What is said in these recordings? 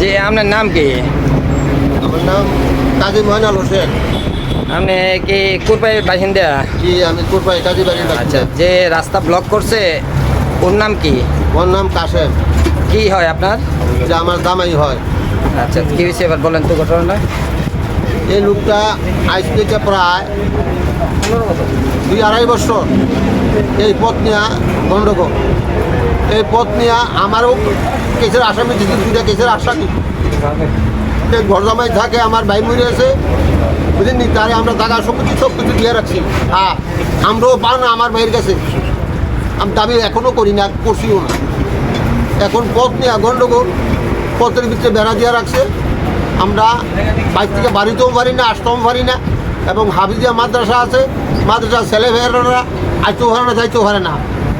যে আপনার নাম কি? আমার নাম কাজী ময়নাল হোসেন। আপনি কি কুরপাইয়ের বাসিন্দা? জি আমি কুরপাই কাজী বাড়ির আচ্ছা যে রাস্তা ব্লক করছে ওর নাম কি? ওর নাম কাশেম। কি হয় আপনার? যে আমার দামাই হয়। আচ্ছা কি হয়েছে এবার বলেন তো ঘটনাটা? এই লোকটা আজ থেকে প্রায় দুই আড়াই বছর এই পথ নিয়ে গণ্ডগোল এই পথ নিয়ে আমারও কেসের আসামি দিচ্ছি দুইটা কেসের আসামি। এই ঘরজামাই থাকে আমার ভাই মরে আছে বুঝলেন তারে আমরা জায়গা সম্পত্তি সব কিছু দিয়ে রাখছি। হ্যাঁ আমরাও পাও না আমার ভাইয়ের কাছে। আমি দাবি এখনও করি না করছিও না। এখন পথ নিয়ে গণ্ডগোল পথের ভিতরে বেড়া দিয়ে রাখছে। আমরা বাইক থেকে বাড়িতেও পারি না আসতেও পারি না। এবং হাফিজিয়া মাদ্রাসা আছে মাদ্রাসা ছেলে মেয়েরা আইতেও পারে না যাইতেও পারে না।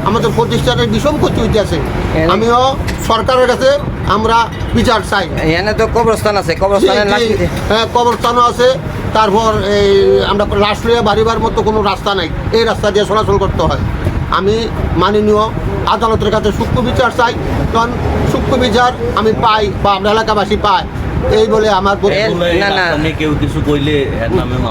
আমাদের প্রতিষ্ঠানের বিষম ক্ষতি হইতে আছে আমিও সরকারের কাছে আমরা বিচার চাই। এখানে তো কবরস্থান আছে কবরস্থানের লাশ হ্যাঁ কবরস্থানও আছে। তারপর এই আমরা রাষ্ট্রীয় বাড়িবার মতো কোনো রাস্তা নাই। এই রাস্তা দিয়ে চলাচল করতে হয়। আমি মাননীয় আদালতের কাছে সূক্ষ্ম বিচার চাই। কারণ সূক্ষ্ম বিচার আমি পাই বা আমরা এলাকাবাসী পাই। এই বলে আমার নিয়ে কেউ কিছু কইলে।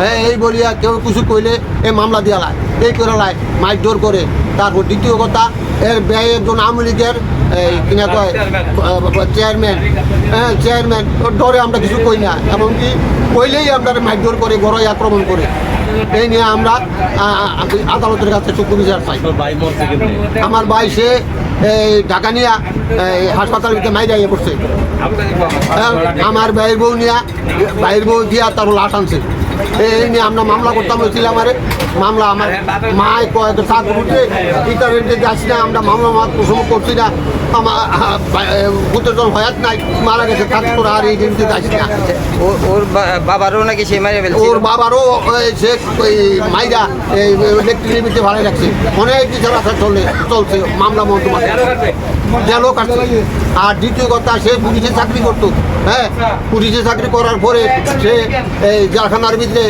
হ্যাঁ এই বলিয়া কেউ কিছু কইলে এই মামলা দিয়া লাই এই করে লাই মাইক জোর করে। তারপর দ্বিতীয় কথা এর ব্যয় একজন আওয়ামী লীগের এই কিনা কয় চেয়ারম্যান হ্যাঁ চেয়ারম্যান ডরে আমরা কিছু কই না এমনকি কইলেই আমরা জোর করে গড়াই আক্রমণ করে। এই নিয়ে আমরা আদালতের কাছে চক্ষু বিচার কেমনে? আমার ভাই সে এই ঢাকা নিয়া এই হাসপাতালের ভিতরে মাইরা ইয়ে করছে। হ্যাঁ, আমার ভাইয়ের বউ নিয়া ভাইয়ের বউ দিয়া তার লাশ আনছে। এই নিয়ে আমরা মামলা করতাম হয়েছিল আমারে। মামলা আমার মায় কয়েক সাত উঠে ইন্টারনেটে যাচ্ছি না আমরা মামলা মাত করছি না। আমার ভূতের হয়াত নাই মারা গেছে কাজ করে আর এই জিনিসে যাচ্ছি না। ওর বাবারও নাকি সে মারিয়ে ফেলছে? ওর বাবারও সে ওই মাইরা এই ইলেকট্রিক ভিতরে ভালো লাগছে অনেক কিছু রাখা চলে চলছে মামলা কাটছে আর দ্বিতীয় কথা সে পুলিশে চাকরি করতো। হ্যাঁ পুলিশে চাকরি করার পরে সে এই জারখানার ভিতরে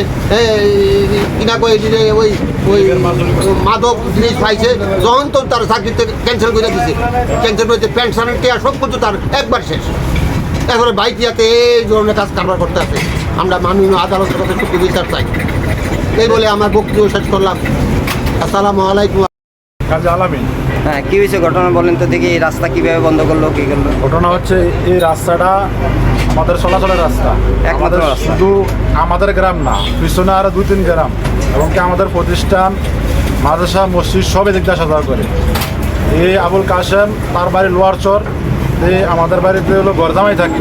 কিনা কয়ে দিলে ওই ওই মাদক জিনিস পাইছে যখন তো তার চাকরিতে ক্যান্সেল করে দিছে। ক্যান্সেল করেছে পেনশনের টেয়া সব কিছু তার একবার শেষ। এখন বাইক ইয়াতে এই ধরনের কাজ কারবার করতে আছে আমরা মাননীয় আদালতের কাছে চুক্তি বিচার চাই। এই বলে আমার বক্তব্য শেষ করলাম। আসসালামু আলাইকুম। কাজী আলামিন হ্যাঁ কি হয়েছে ঘটনা বলেন তো দেখি এই রাস্তা কীভাবে বন্ধ করল কি করল? ঘটনা হচ্ছে এই রাস্তাটা আমাদের চলাচলের রাস্তা। একমাত্র আমাদের রাস্তা। শুধু আমাদের গ্রাম না পিছনে আরও দুই তিন গ্রাম এবং কি আমাদের প্রতিষ্ঠান মাদ্রাসা মসজিদ সব এদিক দিয়ে সজাগ করে। এই আবুল কাশেম তার বাড়ি লোয়ার চর এই আমাদের বাড়িতে হলো গরজামাই থাকে।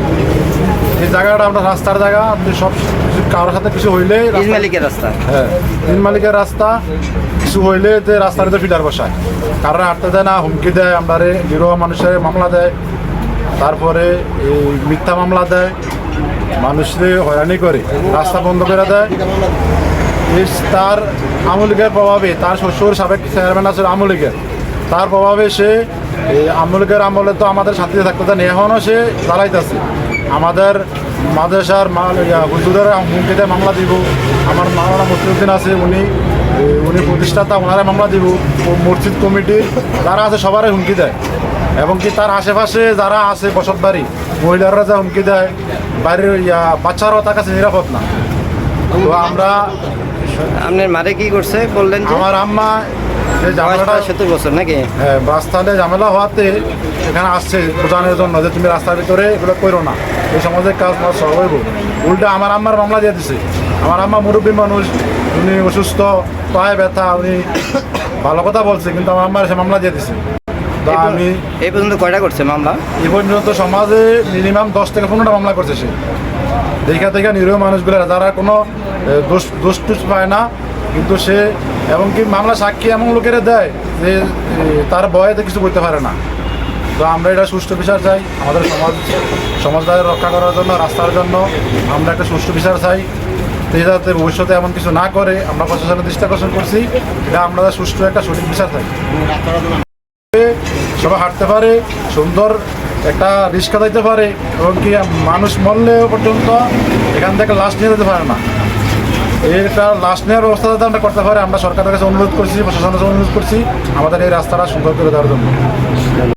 এই জায়গাটা আমরা রাস্তার জায়গা আপনি সব কারোর সাথে কিছু হইলে মালিকের রাস্তা। হ্যাঁ তিন মালিকের রাস্তা কিছু হইলে যে রাস্তার ভিতরে ফিডার বসায়। কারণ হাঁটতে দেয় না হুমকি দেয় আমরা গৃহ মানুষের মামলা দেয়। তারপরে এই মিথ্যা মামলা দেয়। মানুষদের হয়রানি করে রাস্তা বন্ধ করে দেয়। তার আমলিগের প্রভাবে তার শ্বশুর সাবেক চেয়ারম্যান আছে আমলিগের তার প্রভাবে সে আমলিগের আমলে তো আমাদের শান্তিতে থাকতে দেন এখনও সে দাঁড়াইতেছে আমাদের মাদ্রাসার মাল ইয়া, হুজুরের হুমকিতে মামলা দিব। আমার মাওলানা মুসলিউদ্দিন আছে উনি উনি প্রতিষ্ঠাতা ওনারা মামলা দিব। মসজিদ কমিটি যারা আছে সবারই হুমকি দেয়। এবং কি তার আশেপাশে যারা আছে বসত বাড়ি মহিলারা যা হুমকি দেয় বাইরের ইয়া বাচ্চারাও তার কাছে নিরাপদ না। তো আমরা আপনার মারে কি করছে বললেন আমার আম্মা সত্তর বছর নাকি? হ্যাঁ, রাস্তাতে ঝামেলা হওয়াতে এখানে আসছে বোঝানোর জন্য যে তুমি রাস্তার ভিতরে এগুলো করো না। এই সমাজের কাজ মাস সব উল্টা আমার আম্মার মামলা দিয়ে দিছে। আমার আম্মা মুরব্বী মানুষ উনি অসুস্থ পায়ে ব্যথা উনি ভালো কথা বলছে কিন্তু আমার আম্মার সে মামলা দিয়ে দিছে। তো আমি এই পর্যন্ত কয়টা করছে মামলা? এই পর্যন্ত সমাজে মিনিমাম দশ থেকে পনেরোটা মামলা করছে সে। দেখা দেখা নিরীহ মানুষগুলো যারা কোনো দোষ দোষ পায় না কিন্তু সে এবং কি মামলা সাক্ষী এমন লোকেরা দেয় যে তার বয়েতে কিছু করতে পারে না। তো আমরা এটা সুষ্ঠু বিচার চাই, আমাদের সমাজ সমাজদার রক্ষা করার জন্য, রাস্তার জন্য আমরা একটা সুষ্ঠু বিচার চাই। যাতে ভবিষ্যতে এমন কিছু না করে, আমরা প্রশাসনের দৃষ্টি আকর্ষণ করছি, এটা আমরা সুষ্ঠু একটা সঠিক বিচার চাই। সবাই হাঁটতে পারে, সুন্দর একটা রিক্সা দিতে পারে, এবং কি মানুষ মরলেও পর্যন্ত এখান থেকে লাশ নিয়ে যেতে পারে না। এই লাস্ট নেওয়ার ব্যবস্থা যাতে আমরা করতে পারি। আমরা সরকারের কাছে অনুরোধ করছি, প্রশাসনের কাছে অনুরোধ করছি আমাদের এই রাস্তাটা সুন্দর করে দেওয়ার জন্য।